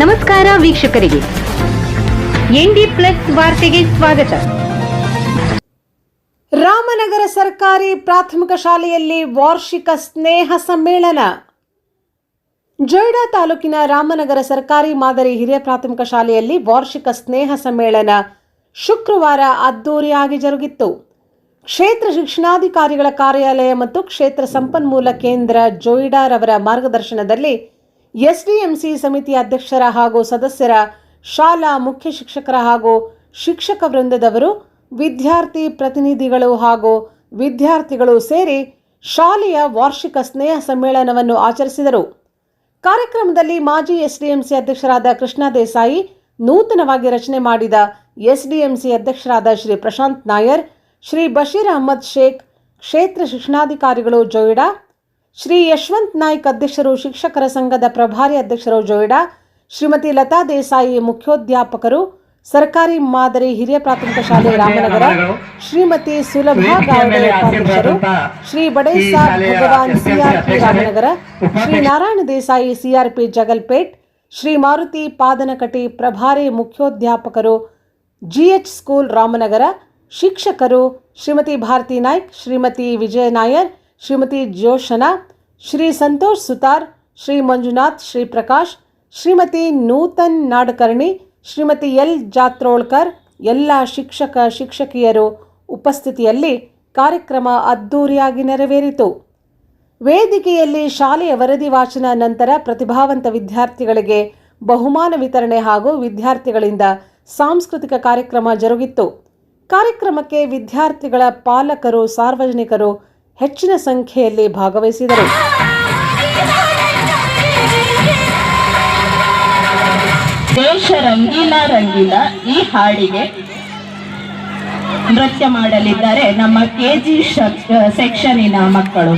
ನಮಸ್ಕಾರ ವೀಕ್ಷಕರಿಗೆ. ND plus ವಾರ್ತೆಗೆ ಸ್ವಾಗತ. ರಾಮನಗರ ಸರ್ಕಾರಿ ಪ್ರಾಥಮಿಕ ಶಾಲೆಯಲ್ಲಿ ವಾರ್ಷಿಕ ಸ್ನೇಹ ಸಮ್ಮೇಳನ. ಜೊಯ್ಡಾ ತಾಲೂಕಿನ ರಾಮನಗರ ಸರ್ಕಾರಿ ಮಾದರಿ ಹಿರಿಯ ಪ್ರಾಥಮಿಕ ಶಾಲೆಯಲ್ಲಿ ವಾರ್ಷಿಕ ಸ್ನೇಹ ಸಮ್ಮೇಳನ ಶುಕ್ರವಾರ ಅದ್ದೂರಿಯಾಗಿ ಜರುಗಿತ್ತು. ಕ್ಷೇತ್ರ ಶಿಕ್ಷಣಾಧಿಕಾರಿಗಳ ಕಾರ್ಯಾಲಯ ಮತ್ತು ಕ್ಷೇತ್ರ ಸಂಪನ್ಮೂಲ ಕೇಂದ್ರ ಜೊಯ್ಡಾರವರ ಮಾರ್ಗದರ್ಶನದಲ್ಲಿ ಎಸ್ಡಿಎಂಸಿ ಸಮಿತಿ ಅಧ್ಯಕ್ಷರ ಹಾಗೂ ಸದಸ್ಯರ ಶಾಲಾ ಮುಖ್ಯ ಶಿಕ್ಷಕರ ಹಾಗೂ ಶಿಕ್ಷಕ ವೃಂದದವರು, ವಿದ್ಯಾರ್ಥಿ ಪ್ರತಿನಿಧಿಗಳು ಹಾಗೂ ವಿದ್ಯಾರ್ಥಿಗಳು ಸೇರಿ ಶಾಲೆಯ ವಾರ್ಷಿಕ ಸ್ನೇಹ ಸಮ್ಮೇಳನವನ್ನು ಆಚರಿಸಿದರು. ಕಾರ್ಯಕ್ರಮದಲ್ಲಿ ಮಾಜಿ ಎಸ್ಡಿಎಂಸಿ ಅಧ್ಯಕ್ಷರಾದ ಕೃಷ್ಣ ದೇಸಾಯಿ, ನೂತನವಾಗಿ ರಚನೆ ಮಾಡಿದ ಎಸ್ಡಿಎಂಸಿ ಅಧ್ಯಕ್ಷರಾದ ಶ್ರೀ ಪ್ರಶಾಂತ್ ನಾಯರ್, ಶ್ರೀ ಬಶೀರ್ ಅಹಮದ್ ಶೇಖ್, ಕ್ಷೇತ್ರ ಶಿಕ್ಷಣಾಧಿಕಾರಿಗಳು ಜೊಯ್ಡಾ ಶ್ರೀ ಯಶವಂತ್ ನಾಯ್ಕ್ ಅಧ್ಯಕ್ಷರು ಶಿಕ್ಷಕರ ಸಂಘದ ಪ್ರಭಾರಿ ಅಧ್ಯಕ್ಷರು ಜೋಯಿಡಾ ಶ್ರೀಮತಿ ಲತಾ ದೇಸಾಯಿ ಮುಖ್ಯೋಧ್ಯಾಪಕರು ಸರ್ಕಾರಿ ಮಾದರಿ ಹಿರಿಯ ಪ್ರಾಥಮಿಕ ಶಾಲೆ ರಾಮನಗರ ಶ್ರೀಮತಿ ಸುಲಭಾ ಗಾವಡೆ ಉಪಾಧ್ಯಕ್ಷರು ಶ್ರೀ ಬಡೇಸಾಬ್ ಭಗವಾನ್ ಸಿಆರ್ಪಿ ರಾಮನಗರ ಶ್ರೀ ನಾರಾಯಣ ದೇಸಾಯಿ ಸಿಆರ್ಪಿ ಜಗಲ್ಪೇಟ್ ಶ್ರೀ ಮಾರುತಿ ಪಾದನಕಟಿ ಪ್ರಭಾರಿ ಮುಖ್ಯೋಧ್ಯಾಪಕರು ಜಿಎಚ್ ಸ್ಕೂಲ್ ರಾಮನಗರ ಶಿಕ್ಷಕರು ಶ್ರೀಮತಿ ಭಾರತಿ ನಾಯ್ಕ್ ಶ್ರೀಮತಿ ವಿಜಯ ನಾಯರ್ ಶ್ರೀಮತಿ ಜೋಶನಾ, ಶ್ರೀ ಸಂತೋಷ್ ಸುತಾರ್, ಶ್ರೀ ಮಂಜುನಾಥ್, ಶ್ರೀ ಪ್ರಕಾಶ್, ಶ್ರೀಮತಿ ನೂತನ್ ನಾಡಕರ್ಣಿ, ಶ್ರೀಮತಿ ಎಲ್ ಜಾತ್ರೋಳ್ಕರ್, ಎಲ್ಲ ಶಿಕ್ಷಕ ಶಿಕ್ಷಕಿಯರು ಉಪಸ್ಥಿತಿಯಲ್ಲಿ ಕಾರ್ಯಕ್ರಮ ಅದ್ದೂರಿಯಾಗಿ ನೆರವೇರಿತು. ವೇದಿಕೆಯಲ್ಲಿ ಶಾಲೆಯ ವರದಿ ವಾಚನ ನಂತರ ಪ್ರತಿಭಾವಂತ ವಿದ್ಯಾರ್ಥಿಗಳಿಗೆ ಬಹುಮಾನ ವಿತರಣೆ ಹಾಗೂ ವಿದ್ಯಾರ್ಥಿಗಳಿಂದ ಸಾಂಸ್ಕೃತಿಕ ಕಾರ್ಯಕ್ರಮ ಜರುಗಿತ್ತು. ಕಾರ್ಯಕ್ರಮಕ್ಕೆ ವಿದ್ಯಾರ್ಥಿಗಳ ಪಾಲಕರು, ಸಾರ್ವಜನಿಕರು ಹೆಚ್ಚಿನ ಸಂಖ್ಯೆಯಲ್ಲಿ ಭಾಗವಹಿಸಿದರು. ದೇಶ ರಂಗೀಲ ರಂಗೀಲ ಈ ಹಾಡಿಗೆ ನೃತ್ಯ ಮಾಡಲಿದ್ದಾರೆ ನಮ್ಮ ಕೆಜಿ ಸೆಕ್ಷನಿನ ಮಕ್ಕಳು.